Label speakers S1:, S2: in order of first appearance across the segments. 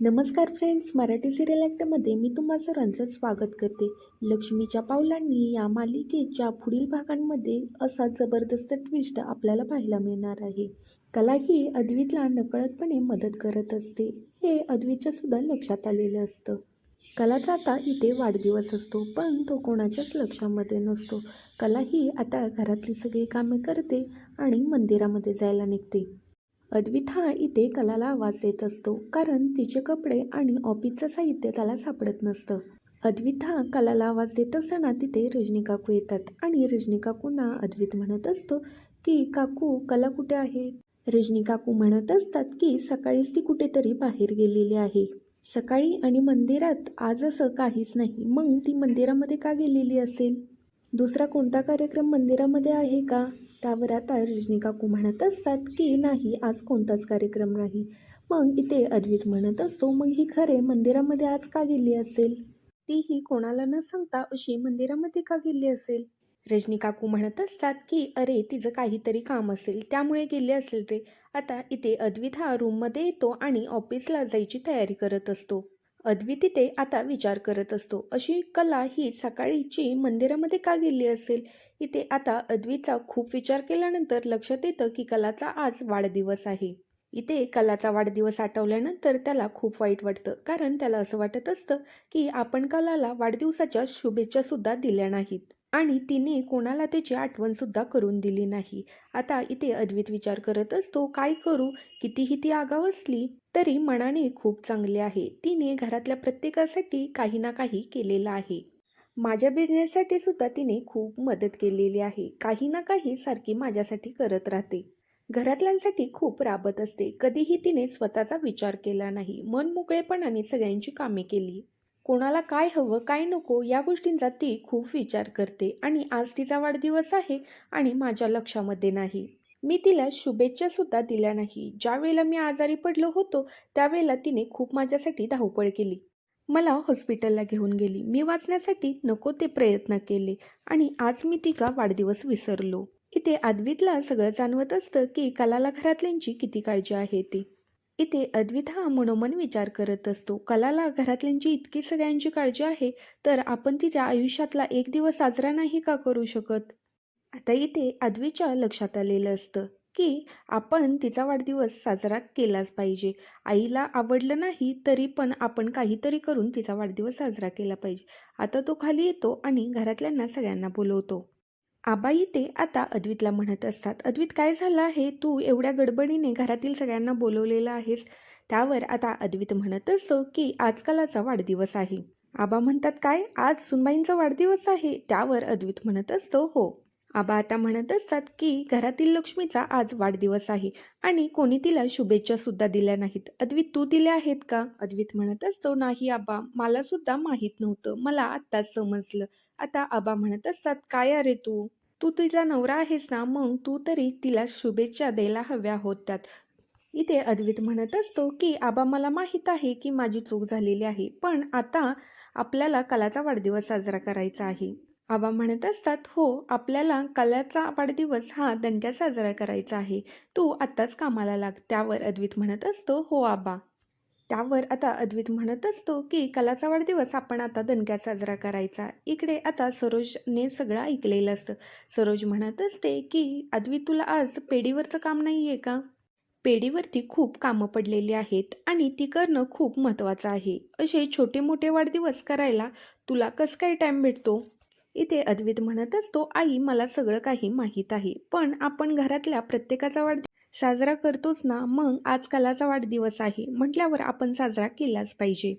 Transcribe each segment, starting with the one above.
S1: नमस्कार friends Marathi serial ॲक्टमध्ये मी तुम्हा सर्वांचं स्वागत करते. लक्ष्मीच्या पावलांनी या मालिकेच्या पुढील भागांमध्ये असा जबरदस्त ट्विस्ट आपल्याला पाहायला मिळणार आहे. कला ही अद्वितला नकळतपणे मदत करत असते. हे अद्वितच्या सुद्धा लक्षात आलेलं असतं. कलाचा आता इथे वाढदिवस असतो पण तो कोणाच्याच लक्षामध्ये नसतो. कला ही आता घरातली सगळी कामे करते आणि मंदिरामध्ये जायला निघते. अद्वित हा इथे कलाला आवाज देत असतो कारण तिचे कपडे आणि ऑफिसचं साहित्य त्याला सापडत नसतं. अद्वित हा कलाला आवाज देत असताना तिथे रजनी काकू येतात आणि रजनी काकूंना अद्वित म्हणत असतो की काकू कला कुठे आहे? रजनी काकू म्हणत असतात की सकाळीच ती कुठेतरी बाहेर गेलेली आहे. सकाळी आणि मंदिरात आज असं काहीच नाही मग ती मंदिरामध्ये का गेलेली असेल? दुसरा कोणता कार्यक्रम मंदिरामध्ये आहे का? त्यावर आता रजनी काकू म्हणत असतात की नाही आज कोणताच कार्यक्रम नाही. मग इथे अद्वित म्हणत असतो मग ही खरे मंदिरामध्ये आज का गेली असेल? तीही कोणाला न सांगता अशी मंदिरामध्ये का गेली असेल? रजनी काकू म्हणत असतात की अरे तिचं काहीतरी काम असेल त्यामुळे गेले असेल रे. आता इथे अद्वित हा रूममध्ये येतो आणि ऑफिसला जायची तयारी करत असतो. अद्वित तिथे आता विचार करत असतो. अशी कला ही सकाळीची मंदिरामध्ये का गेली असेल? इथे आता अद्वीचा खूप विचार केल्यानंतर लक्षात येतं की कलाचा आज वाढदिवस आहे. इथे कलाचा वाढदिवस आठवल्यानंतर त्याला खूप वाईट वाटतं. कारण त्याला असं वाटत असतं की आपण कलाला वाढदिवसाच्या शुभेच्छा सुद्धा दिल्या नाहीत. आणि तिने कोणाला त्याची आठवण सुद्धा करून दिली नाही. आता इथे अद्वित विचार करत असतो काय करू? कितीही ती आगाव असली तरी मनाने खूप चांगली आहे. तिने घरातल्या प्रत्येकासाठी काही ना काही केलेलं आहे. माझ्या बिझनेससाठी सुद्धा तिने खूप मदत केलेली आहे. काही ना काही सारखी माझ्यासाठी करत राहते. घरातल्यांसाठी खूप राबत असते. कधीही तिने स्वतःचा विचार केला नाही. मन मोकळेपणाने सगळ्यांची कामे केली. कोणाला काय हवं काय नको या गोष्टींचा ती खूप विचार करते. आणि आज तिचा वाढदिवस आहे आणि माझ्या लक्षामध्ये नाही. मी तिला शुभेच्छा सुद्धा दिल्या नाही. ज्यावेळेला मी आजारी पडलो होतो त्यावेळेला तिने खूप माझ्यासाठी धावपळ केली. मला हॉस्पिटलला घेऊन गेली. मी वाचण्यासाठी नको ते प्रयत्न केले आणि आज मी तिचा वाढदिवस विसरलो. इथे अद्वितला सगळं जाणवत असतं की कलाला घरातल्यांची किती काळजी आहे ती. इथे अद्वित हा मनोमन विचार करत असतो. कलाला घरातल्यांची इतकी सगळ्यांची काळजी आहे तर आपण तिच्या आयुष्यातला एक दिवस साजरा नाही का करू शकत? आता इथे आदवीच्या लक्षात आलेलं असतं की आपण तिचा वाढदिवस साजरा केलाच पाहिजे. आईला आवडलं नाही तरी पण आपण काहीतरी करून तिचा वाढदिवस साजरा केला पाहिजे. आता तो खाली येतो आणि घरातल्यांना सगळ्यांना बोलवतो. आबा इथे आता अद्वितला म्हणत असतात अद्वित काय झालं आहे? तू एवढ्या गडबडीने घरातील सगळ्यांना बोलवलेलं आहेस. त्यावर आता अद्वित म्हणत असतो की आजकालाचा वाढदिवस आहे. आबा म्हणतात काय? आज सुनबाईंचा वाढदिवस आहे? त्यावर अद्वित म्हणत असतो हो. आबा आता म्हणत असतात की घरातील लक्ष्मीचा आज वाढदिवस आहे आणि कोणी तिला शुभेच्छा सुद्धा दिल्या नाहीत. अद्वित तू दिल्या आहेत का? अद्वित म्हणत असतो नाही आबा मला सुद्धा माहीत नव्हतं. मला आत्ताच समजलं. आता आबा म्हणत असतात काय अरे तू? तू तिचा नवरा आहेस ना मग तू तरी तिला शुभेच्छा द्यायला हव्या होत्यात. इथे अद्वित म्हणत असतो की आबा मला माहीत आहे की माझी चूक झालेली आहे पण आता आपल्याला कलाचा वाढदिवस साजरा करायचा आहे. आबा म्हणत असतात हो आपल्याला कलाचा वाढदिवस हा दणक्यात साजरा करायचा आहे. तू आत्ताच कामाला लाग. त्यावर अद्वित म्हणत असतो हो आबा. त्यावर आता अद्वित म्हणत असतो की कलाचा वाढदिवस आपण आता दणक्यात साजरा करायचा. इकडे आता सरोजने सगळं ऐकलेलं असतं. सरोज म्हणत असते की अद्वित तुला आज पेढीवरचं काम नाही आहे का? पेढीवरती खूप कामं पडलेली आहेत आणि ती करणं खूप महत्त्वाचं आहे. असे छोटे मोठे वाढदिवस करायला तुला कसं काय टाईम भेटतो? इथे अद्वित म्हणत असतो आई मला सगळं काही माहीत आहे पण आपण घरातल्या प्रत्येकाचा वाढ साजरा करतोच ना? मग आज कलाचा वाढदिवस आहे म्हटल्यावर आपण साजरा केलाच पाहिजे.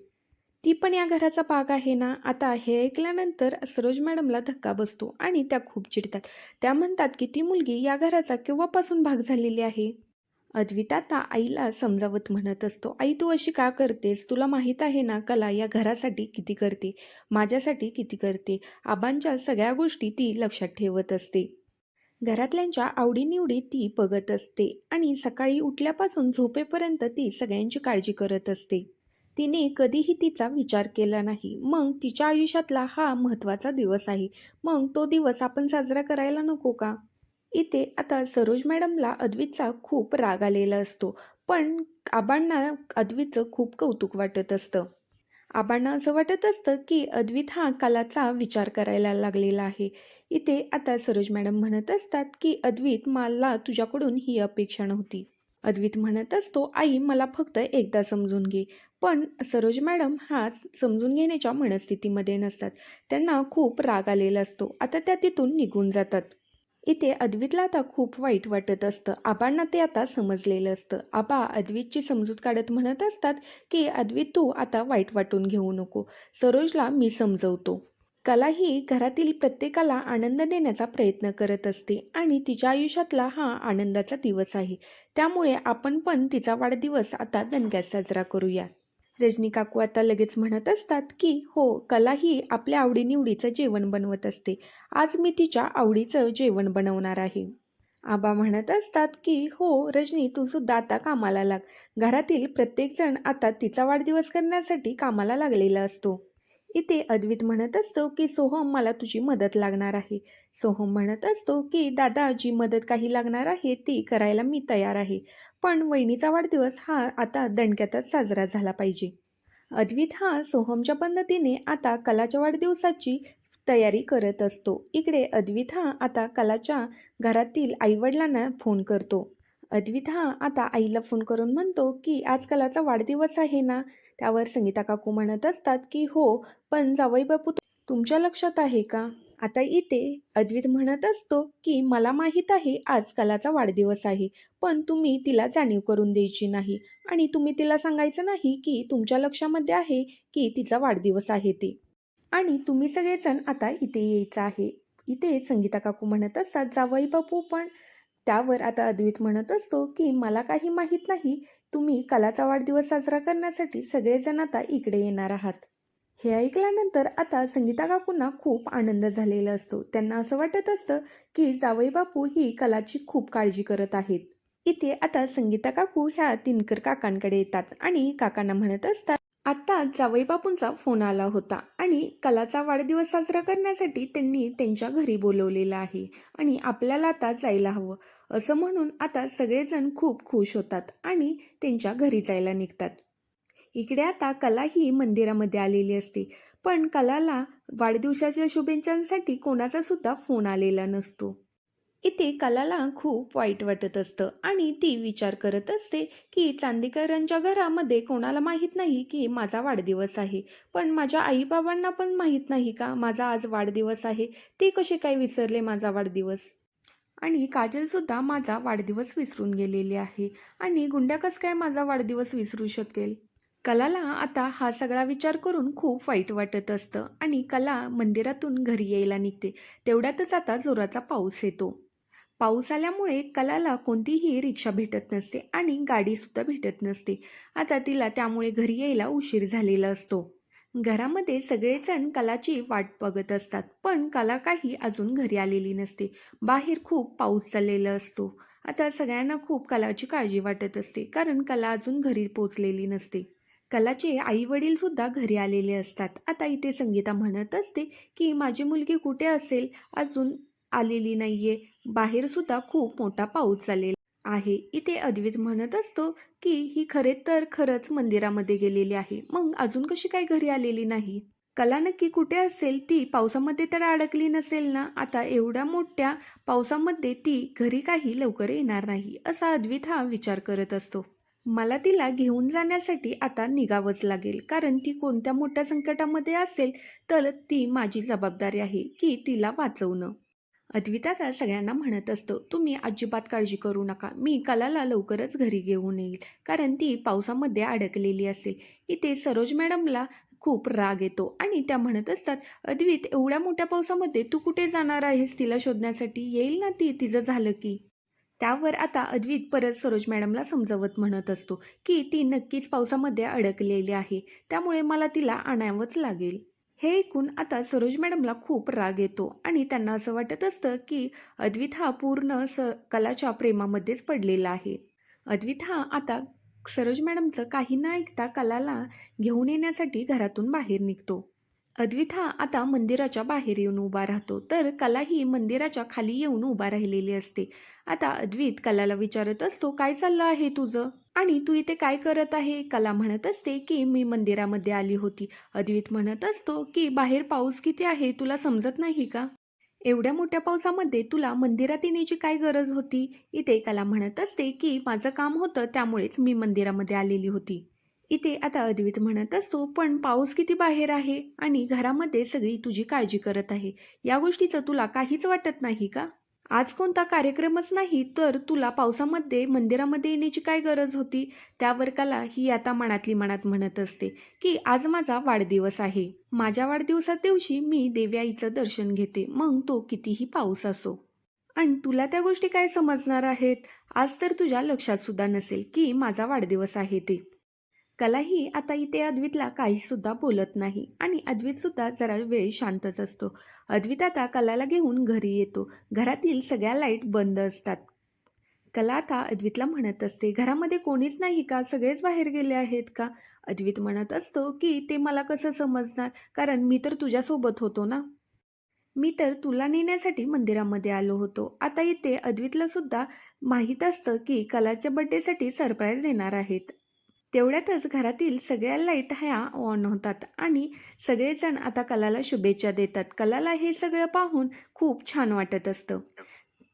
S1: ती पण या घराचा भाग आहे ना? आता हे ऐकल्यानंतर सरोज मॅडमला धक्का बसतो आणि त्या खूप चिडतात. त्या म्हणतात की ती मुलगी या घराचा केव्हापासून भाग झालेली आहे? अद्विता आता आईला समजावत म्हणत असतो आई तू अशी का करतेस? तुला माहीत आहे ना कला या घरासाठी किती करते? माझ्यासाठी किती करते? आबांच्या सगळ्या गोष्टी ती लक्षात ठेवत असते. घरातल्यांच्या आवडीनिवडी ती बघत असते आणि सकाळी उठल्यापासून झोपेपर्यंत ती सगळ्यांची काळजी करत असते. तिने कधीही तिचा विचार केला नाही. मग तिच्या आयुष्यातला हा महत्त्वाचा दिवस आहे. मग तो दिवस आपण साजरा करायला नको का? इथे आता सरोज मॅडमला अद्वितचा खूप राग आलेला असतो पण आबांना अद्वितचं खूप कौतुक वाटत असतं. आबांना असं वाटत असतं की अद्वित हा कलाचा विचार करायला लागलेला आहे. इथे आता सरोज मॅडम म्हणत असतात की अद्वित मला तुझ्याकडून ही अपेक्षा नव्हती. अद्वित म्हणत असतो आई मला फक्त एकदा समजून घे. पण सरोज मॅडम हा समजून घेण्याच्या मनस्थितीमध्ये नसतात. त्यांना खूप राग आलेला असतो. आता त्या तिथून निघून जातात. इथे अद्वितला आता खूप वाईट वाटत असतं. आबांना ते आता समजलेलं असतं. आबा अद्वितची समजूत काढत म्हणत असतात की अद्वित तू आता वाईट वाटून घेऊ नको. सरोजला मी समजवतो. कला ही घरातील प्रत्येकाला आनंद देण्याचा प्रयत्न करत असते आणि तिच्या आयुष्यातला हा आनंदाचा दिवस आहे. त्यामुळे आपण पण तिचा वाढदिवस आता दणक्यात साजरा करूया. रजनी काकू आता लगेच म्हणत असतात की हो कला ही आपल्या आवडीनिवडीचं जेवण बनवत असते. आज मी तिच्या आवडीचं जेवण बनवणार आहे. आबा म्हणत असतात की हो रजनी तू सुद्धा आता कामाला लाग. घरातील प्रत्येकजण आता तिचा वाढदिवस करण्यासाठी कामाला लागलेला असतो. इथे अद्वित म्हणत असतो की सोहम मला तुझी मदत लागणार आहे. सोहम म्हणत असतो की दादा जी मदत काही लागणार आहे ती करायला मी तयार आहे. पण वहिनीचा वाढदिवस हा आता दणक्यातच साजरा झाला पाहिजे. अद्वित हा सोहमच्या पद्धतीने आता कलाच्या वाढदिवसाची तयारी करत असतो. इकडे अद्वित हा आता कलाच्या घरातील आईवडिलांना फोन करतो. अद्वित आता आईला फोन करून म्हणतो की आज कलाचा वाढदिवस आहे ना? त्यावर संगीता काकू म्हणत असतात की हो पण जावई बापू तुमच्या लक्षात आहे का? आता इथे अद्वित म्हणत असतो की मला माहीत आहे आज कलाचा वाढदिवस आहे पण तुम्ही तिला जाणीव करून द्यायची नाही आणि तुम्ही तिला सांगायचं नाही की तुमच्या लक्षामध्ये आहे की तिचा वाढदिवस आहे ते. आणि तुम्ही सगळेजण आता इथे यायचं आहे. इथे संगीता काकू म्हणत असतात जावई बापू पण त्यावर आता अद्वित म्हणत असतो की मला काही माहीत नाही. तुम्ही कलाचा वाढदिवस साजरा करण्यासाठी सगळेजण आता इकडे येणार आहात. हे ऐकल्यानंतर आता संगीता काकूंना खूप आनंद झालेला असतो. त्यांना असं वाटत असतं की जावई बापू ही कलाची खूप काळजी करत आहेत. इथे आता संगीता काकू ह्या तिनकर काकांकडे येतात आणि काकांना म्हणत असतात आत्ता जावईबापूंचा फोन आला होता आणि कलाचा वाढदिवस साजरा करण्यासाठी त्यांनी त्यांच्या घरी बोलवलेलं आहे आणि आपल्याला आता जायला हवं. असं म्हणून आता सगळेजण खूप खुश होतात आणि त्यांच्या घरी जायला निघतात. इकडे आता कला ही मंदिरामध्ये आलेली असते पण कलाला वाढदिवसाच्या शुभेच्छांसाठी कोणाचा सुद्धा फोन आलेला नसतो. इथे कलाला खूप वाईट वाटत असतं. आणि ती विचार करत असते की चांदीकरांच्या घरामध्ये कोणाला माहीत नाही की माझा वाढदिवस आहे. पण माझ्या आईबाबांना पण माहीत नाही का माझा आज वाढदिवस आहे. ते कसे काय विसरले माझा वाढदिवस? आणि काजलसुद्धा माझा वाढदिवस विसरून गेलेली आहे. आणि गुंड्या कसं काय माझा वाढदिवस विसरू शकेल? कलाला आता हा सगळा विचार करून खूप वाईट वाटत असतं. आणि कला मंदिरातून घरी यायला निघते. तेवढ्यातच आता जोराचा पाऊस येतो. पाऊस आल्यामुळे कलाला कोणतीही रिक्षा भेटत नसते आणि गाडीसुद्धा भेटत नसते. आता तिला त्यामुळे घरी यायला उशीर झालेला असतो. घरामध्ये सगळेजण कलाची वाट बघत असतात पण कला काही अजून घरी आलेली नसते. बाहेर खूप पाऊस चाललेला असतो. आता सगळ्यांना खूप कलाची काळजी वाटत असते कारण कला अजून घरी पोचलेली नसते. कलाचे आई वडील सुद्धा घरी आलेले असतात. आता इथे संगीता म्हणत असते की माझी मुलगी कुठे असेल? अजून आलेली नाहीये. बाहेर सुद्धा खूप मोठा पाऊस चाललेला आहे. इथे अद्वित म्हणत असतो की ही खरे तर खरंच मंदिरामध्ये गेलेली आहे. मग अजून कशी काय घरी आलेली नाही? कला नक्की कुठे असेल? ती पावसामध्ये तर अडकली नसेल ना? आता एवढ्या मोठ्या पावसामध्ये ती घरी काही लवकर येणार नाही असा अद्वित हा विचार करत असतो. मला तिला घेऊन जाण्यासाठी आता निघावंच लागेल. कारण ती कोणत्या मोठ्या संकटामध्ये असेल तर ती माझी जबाबदारी आहे की तिला वाचवणं. अद्विता सगळ्यांना म्हणत असतो तुम्ही अजिबात काळजी करू नका. मी कलाला लवकरच घरी घेऊन येईल कारण ती पावसामध्ये अडकलेली असेल. इथे सरोज मॅडमला खूप राग येतो आणि त्या म्हणत असतात अद्वित एवढ्या मोठ्या पावसामध्ये तू कुठे जाणार आहेस तिला शोधण्यासाठी? येईल ना ती? तिचं झालं की? त्यावर आता अद्वित परत सरोज मॅडमला समजवत म्हणत असतो की ती नक्कीच पावसामध्ये अडकलेली आहे. त्यामुळे मला तिला आणावंच लागेल. हे ऐकून आता सरोज मॅडमला खूप राग येतो आणि त्यांना असं वाटत असतं की अद्वित हा पूर्ण स कलाच्या प्रेमामध्येच पडलेला आहे. अद्वित हा आता सरोज मॅडमचं काही न ऐकता कलाला घेऊन येण्यासाठी घरातून बाहेर निघतो. अद्वित हा आता मंदिराच्या बाहेर येऊन उभा राहतो. तर कला ही मंदिराच्या खाली येऊन उभा राहिलेली असते. आता अद्वित कलाला विचारत असतो काय चाललं आहे तुझं? आणि तू इथे काय करत आहे? कला म्हणत असते की मी मंदिरामध्ये आली होती. अद्वित म्हणत असतो की बाहेर पाऊस किती आहे तुला समजत नाही का? एवढ्या मोठ्या पावसामध्ये तुला मंदिरात येण्याची काय गरज होती? इथे कला म्हणत असते की माझं काम होतं त्यामुळेच मी मंदिरामध्ये आलेली होती. इथे आता अद्वित म्हणत असतो पण पाऊस किती बाहेर आहे? आणि घरामध्ये सगळी तुझी काळजी करत आहे. या गोष्टीचं तुला काहीच वाटत नाही का? आज कोणता कार्यक्रमच नाही तर तुला पावसामध्ये मंदिरामध्ये येण्याची काय गरज होती? त्यावर कला ही आता मनातली मनात म्हणत असते की आज माझा वाढदिवस आहे. माझ्या वाढदिवसा दिवशी मी देवी आईचं दर्शन घेते. मग तो कितीही पाऊस असो. आणि तुला त्या गोष्टी काय समजणार आहेत? आज तर तुझ्या लक्षात सुद्धा नसेल की माझा वाढदिवस आहे ते. कलाही आता इथे अद्वितला काही सुद्धा बोलत नाही आणि अद्वित सुद्धा जरा वेळ शांतच असतो. अद्वित आता कलाला घेऊन घरी येतो. घरातील सगळ्या लाइट बंद असतात. कला आता अद्वितला म्हणत असते घरामध्ये कोणीच नाही का? सगळेच बाहेर गेले आहेत का? अद्वित म्हणत असतो की ते मला कसं समजणार? कारण मी तर तुझ्यासोबत होतो ना. मी तर तुला नेण्यासाठी मंदिरामध्ये आलो होतो. आता इथे अद्वितला सुद्धा माहीत असतं की कलाच्या बड्डेसाठी सरप्राईज देणार आहेत. तेवढ्यातच घरातील सगळ्या लाइट ह्या ऑन होतात आणि सगळेजण आता कलाला शुभेच्छा देतात. कलाला हे सगळं पाहून खूप छान वाटत असतं.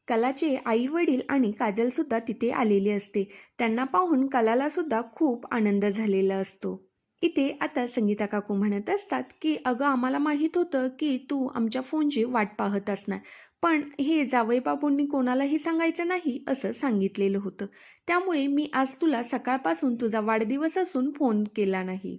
S1: कलाचे आई वडील आणि काजलसुद्धा तिथे आलेली असते. त्यांना पाहून कलालासुद्धा खूप आनंद झालेला असतो. इथे आता संगीता काकू म्हणत असतात की अगं आम्हाला माहीत होतं की तू आमच्या फोनची वाट पाहत असणार. पण हे जावई बाबूंनी कोणालाही सांगायचं नाही असं सांगितलेलं होतं. त्यामुळे मी आज तुला सकाळपासून तुझा वाढदिवस असून फोन केला नाही.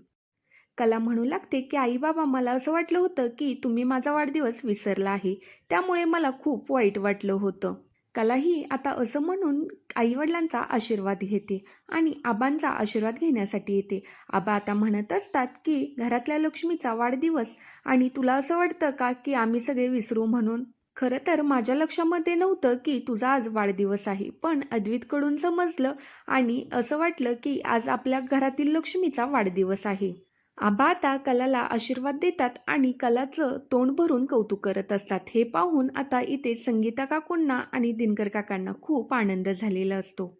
S1: कला म्हणू लागते की आई बाबा मला असं वाटलं होतं की तुम्ही माझा वाढदिवस विसरला आहे. त्यामुळे मला खूप वाईट वाटलं होतं. कलाही आता असं म्हणून आईवडिलांचा आशीर्वाद घेते आणि आबांचा आशीर्वाद घेण्यासाठी येते. आबा आता म्हणत असतात की घरातल्या लक्ष्मीचा वाढदिवस आणि तुला असं वाटतं का की आम्ही सगळे विसरू म्हणून? खरं तर माझ्या लक्षामध्ये नव्हतं की तुझा आज वाढदिवस आहे पण अद्वितकडून समजलं आणि असं वाटलं की आज आपल्या घरातील लक्ष्मीचा वाढदिवस आहे. आबा आता कलाला आशीर्वाद देतात आणि कलाचं तोंड भरून कौतुक करत असतात. हे पाहून आता इथे संगीता काकूंना आणि दिनकर काकांना खूप आनंद झालेला असतो.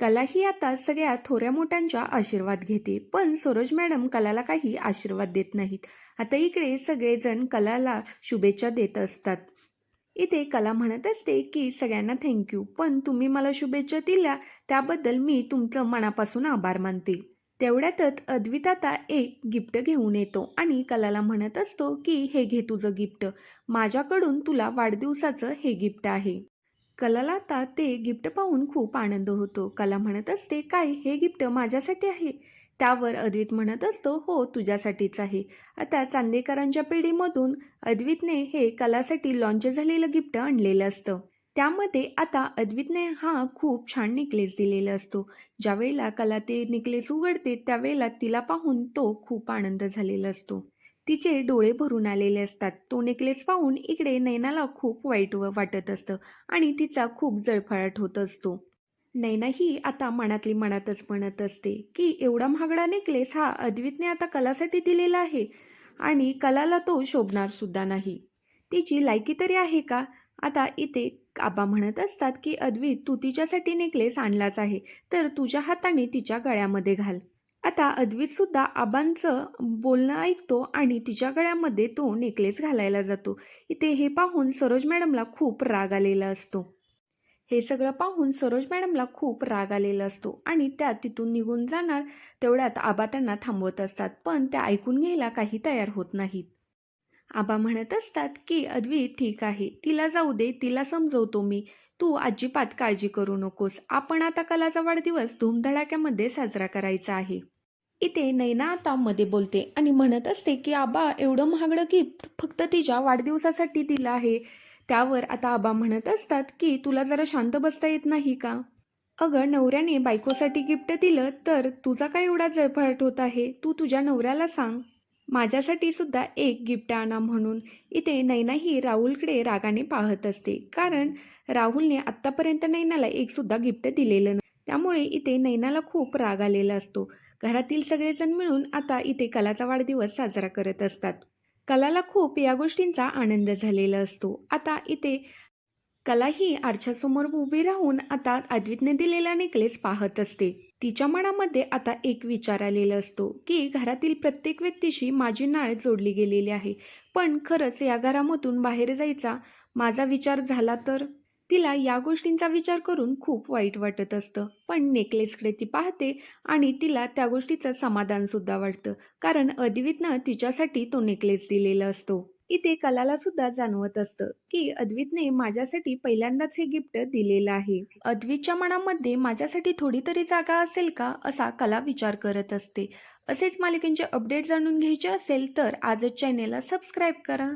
S1: कला ही आता सगळ्या थोऱ्या मोठ्यांच्या आशीर्वाद घेते पण सरोज मॅडम कलाला काही आशीर्वाद देत नाहीत. आता इकडे सगळेजण कलाला शुभेच्छा देत असतात. इथे कला म्हणत असते की सगळ्यांना थँक्यू पण तुम्ही मला शुभेच्छा दिल्या त्याबद्दल मी तुमचं मनापासून आभार मानते. तेवढ्यातच अद्वित आता एक गिफ्ट घेऊन येतो आणि कलाला म्हणत असतो की हे घे तुझं गिफ्ट माझ्याकडून तुला वाढदिवसाचं हे गिफ्ट आहे. कलाला आता ते गिफ्ट पाहून खूप आनंद होतो. कला म्हणत असते काय हे गिफ्ट माझ्यासाठी आहे? त्यावर अद्वित म्हणत असतो हो तुझ्यासाठीच आहे. आता चांदेकरांच्या पिढीमधून अद्वितने हे कलासाठी लॉन्च झालेलं गिफ्ट आणलेलं असतं. त्यामध्ये आता अद्वितने हा खूप छान नेकलेस दिलेला असतो. ज्यावेळेला कला ते नेकलेस उघडते त्यावेळेला तिला पाहून तो खूप आनंद झालेला असतो. तिचे डोळे भरून आलेले असतात. तो नेकलेस पाहून इकडे नैनाला खूप वाईट व- वाटत असतं आणि तिचा खूप जळफळाट होत असतो. नैनाही आता मनातली मनातच म्हणत असते की एवढा महागडा नेकलेस हा अद्वितने आता कलासाठी दिलेला आहे आणि कलाला तो शोभणार सुद्धा नाही. तिची लायकी तरी आहे का? आता इथे आबा म्हणत असतात की अद्वित तू तिच्यासाठी नेकलेस आणलाच आहे तर तुझ्या हाताने तिच्या गळ्यामध्ये घाल. आता अद्वित सुद्धा आबांचं बोलणं ऐकतो आणि तिच्या गळ्यामध्ये तो नेकलेस घालायला जातो. इथे हे पाहून सरोज मॅडमला खूप राग आलेला असतो. हे सगळं पाहून सरोज मॅडमला खूप राग आलेला असतो आणि त्या तिथून निघून जाणार तेवढ्यात आबा त्यांना थांबवत असतात पण त्या ऐकून घ्यायला काही तयार होत नाहीत. आबा म्हणत असतात की अदवी ठीक आहे. तिला जाऊ दे. तिला समजवतो मी. तू अजिबात काळजी करू नकोस. आपण आता कलाचा वाढदिवस धूमधडाक्यामध्ये साजरा करायचा आहे. इथे नैना आता मध्ये बोलते आणि म्हणत असते की आबा एवढं महागडं गिफ्ट फक्त तिच्या वाढदिवसासाठी दिलं आहे. त्यावर आता आबा म्हणत असतात की तुला जरा शांत बसता येत नाही का? अगं नवऱ्याने बायकोसाठी गिफ्ट दिलं तर तुझा काय एवढा जळफळाट होत आहे? तू तुझ्या नवऱ्याला सांग. माझ्यासाठी सुद्धा एक गिफ्ट आणा म्हणून. इथे नैनाही राहुलकडे रागाने पाहत असते. कारण राहुलने आत्तापर्यंत नैनाला एकसुद्धा गिफ्ट दिलेलं नाही. त्यामुळे इथे नैनाला खूप राग आलेला असतो. घरातील सगळेजण मिळून आता इथे कलाचा वाढदिवस साजरा करत असतात. कलाला खूप या गोष्टींचा आनंद झालेला असतो. आता इथे कला ही आरशासमोर उभी राहून आता अद्वितने दिलेला नेकलेस पाहत असते. तिच्या मनामध्ये आता एक विचार आलेला असतो की घरातील प्रत्येक व्यक्तीशी माझी नाळ जोडली गेलेली आहे. पण खरंच या घरामधून बाहेर जायचा माझा विचार झाला तर? तिला या गोष्टींचा विचार करून खूप वाईट वाटत असतं. पण नेकलेसकडे ती पाहते आणि तिला त्या गोष्टीचं समाधानसुद्धा वाटतं. कारण अद्वितनं तिच्यासाठी तो नेकलेस दिलेला असतो. इथे कलाला सुद्धा जाणवत असतं की अद्वितने माझ्यासाठी पहिल्यांदाच हे गिफ्ट दिलेलं आहे. अद्वितच्या मनामध्ये माझ्यासाठी थोडी तरी जागा असेल का असा कला विचार करत असते. असेच मालिकेंचे अपडेट जाणून घ्यायचे असेल तर आजच चॅनेलला सबस्क्राईब करा.